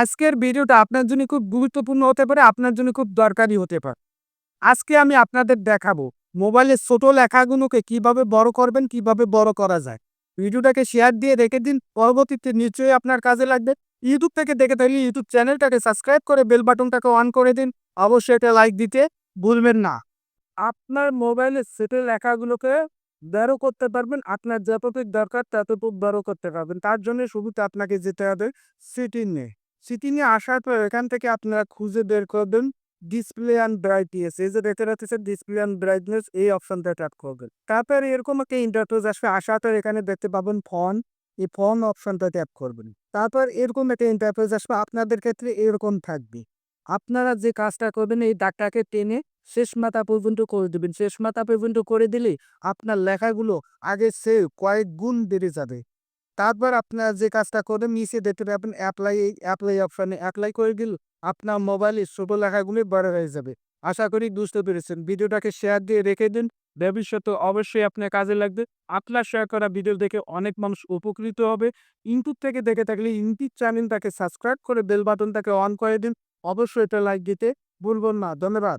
আজকের ভিডিওটা আপনার জন্য খুব গুরুত্বপূর্ণ হতে পারে, আপনার জন্য খুব দরকারি হতে পারে। আজকে আমি আপনাদের দেখাবো মোবাইলের ছোট লেখাগুলোকে কীভাবে বড় করবেন, কীভাবে বড় করা যায়। ভিডিওটাকে শেয়ার দিয়ে রেখে দিন, পরবর্তীতে নিশ্চয়ই আপনার কাজে লাগবে। ইউটিউব থেকে দেখে থাকলে ইউটিউব চ্যানেলটাকে সাবস্ক্রাইব করে বেল বাটনটাকে অন করে দিন, অবশ্যই এটা লাইক দিতে ভুলবেন না। আপনার মোবাইলের ছোটো লেখাগুলোকে বড় করতে পারবেন, আপনার যতটুকু দরকার ততটুকু বড় করতে পারবেন। তার জন্য শুরুতে আপনাকে যেতে হবে সেটিংয়ে নিয়ে আসার পর এখান থেকে আপনারা খুঁজে বের করবেন ডিসপ্লে অ্যান্ড ব্রাইটনেস এই যে দেখতে পাচ্ছেন ডিসপ্লে অ্যান্ড ব্রাইটনেস এই অপশনটা ট্যাপ করবেন। তারপর এরকম একটা ইন্টারফেস আসবে, আসার পর এখানে দেখতে পাবেন ফোন এই ফোন অপশনটা ট্যাপ করবেন। তারপর এরকম একটা ইন্টারফেস আসবে, আপনাদের ক্ষেত্রে এরকম থাকবে। আপনারা যে কাজটা করবেন, এই দাগটাকে টেনে শেষ মাথা পর্যন্ত করে দেবেন। শেষ মাথা পর্যন্ত করে দিলে আপনার লেখাগুলো আগে সে কয়েক গুণ বেড়ে যাবে। তারপর আপনার যে কাজটা করবেন, নিচে দেখতে পাবেন অ্যাপ্লাই অ্যাপ্লাই অপশানে অ্যাপ্লাই করে দিল আপনার মোবাইলে ছোট লেখাগুলি বড় হয়ে যাবে। আশা করি বুঝতে পেরেছেন। ভিডিওটাকে শেয়ার দিয়ে রেখে দিন। ভবিষ্যতে অবশ্যই আপনার কাজে লাগবে। আপনার শেয়ার করা ভিডিও দেখে অনেক মানুষ উপকৃত হবে। ইউটিউব থেকে দেখে থাকলে ইউটিউব চ্যানেলটাকে সাবস্ক্রাইব করে বেল বাটনটাকে অন করে দিন। অবশ্যই এটা লাইক দিতে ভুলবেন না। ধন্যবাদ।